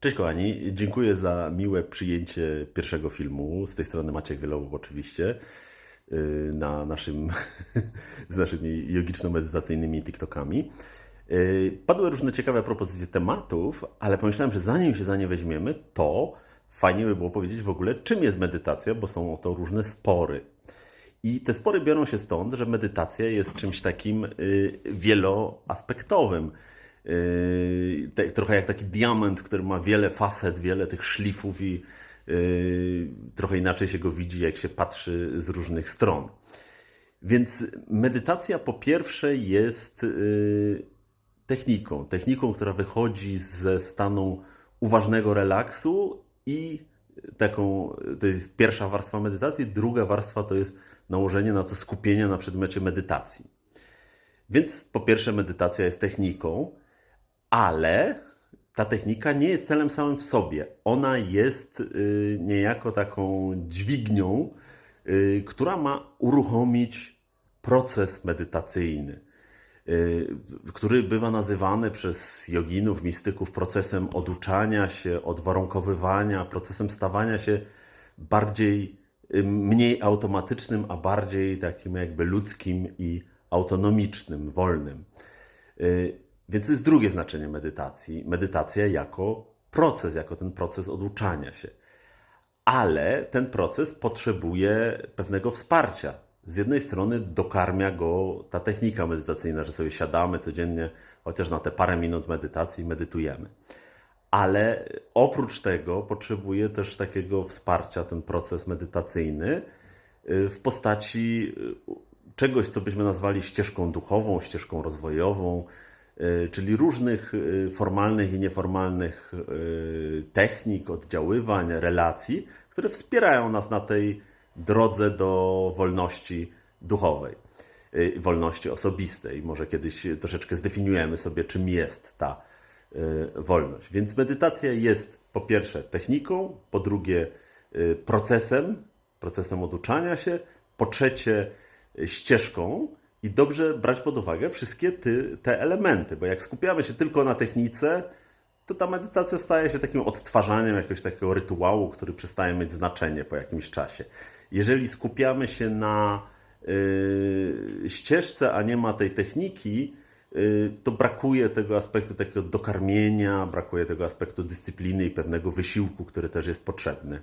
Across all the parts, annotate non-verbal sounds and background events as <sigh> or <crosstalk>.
Cześć kochani, dziękuję za miłe przyjęcie pierwszego filmu. Z tej strony Maciek Wielołów oczywiście yy, na naszym, <laughs> z naszymi jogiczno-medytacyjnymi TikTokami. Yy, Padły różne ciekawe propozycje tematów, ale pomyślałem, że zanim się za nie weźmiemy, to fajnie by było powiedzieć w ogóle, czym jest medytacja, bo są o to różne spory. I te spory biorą się stąd, że medytacja jest czymś takim y, wieloaspektowym. Y, te, trochę jak taki diament, który ma wiele facet, wiele tych szlifów i y, trochę inaczej się go widzi, jak się patrzy z różnych stron. Więc medytacja po pierwsze jest y, techniką, techniką, która wychodzi ze stanu uważnego relaksu i taką, to jest pierwsza warstwa medytacji, druga warstwa to jest nałożenie na to skupienia na przedmiocie medytacji. Więc po pierwsze medytacja jest techniką, ale ta technika nie jest celem samym w sobie. Ona jest y, niejako taką dźwignią, y, która ma uruchomić proces medytacyjny, y, który bywa nazywany przez joginów, mistyków procesem oduczania się, odwarunkowywania, procesem stawania się bardziej, mniej automatycznym, a bardziej takim jakby ludzkim i autonomicznym, wolnym. Więc to jest drugie znaczenie medytacji. Medytacja jako proces, jako ten proces oduczania się. Ale ten proces potrzebuje pewnego wsparcia. Z jednej strony dokarmia go ta technika medytacyjna, że sobie siadamy codziennie, chociaż na te parę minut medytacji medytujemy. Ale oprócz tego potrzebuje też takiego wsparcia ten proces medytacyjny y, w postaci y, czegoś, co byśmy nazwali ścieżką duchową, ścieżką rozwojową, czyli różnych y, formalnych i nieformalnych y, technik, oddziaływań, relacji, które wspierają nas na tej drodze do wolności duchowej, wolności osobistej. Może kiedyś troszeczkę zdefiniujemy sobie, czym jest ta wolność. Więc medytacja jest po pierwsze techniką, po drugie procesem, procesem oduczania się, po trzecie ścieżką i dobrze brać pod uwagę wszystkie ty, te elementy, bo jak skupiamy się tylko na technice, to ta medytacja staje się takim odtwarzaniem jakiegoś takiego rytuału, który przestaje mieć znaczenie po jakimś czasie. Jeżeli skupiamy się na y, ścieżce, a nie ma tej techniki, y, to brakuje tego aspektu takiego dokarmienia, brakuje tego aspektu dyscypliny i pewnego wysiłku, który też jest potrzebny.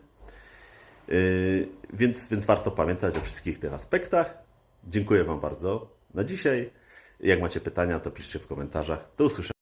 Y, Więc, więc warto pamiętać o wszystkich tych aspektach. Dziękuję Wam bardzo na dzisiaj. Jak macie pytania, to piszcie w komentarzach. Do usłyszenia.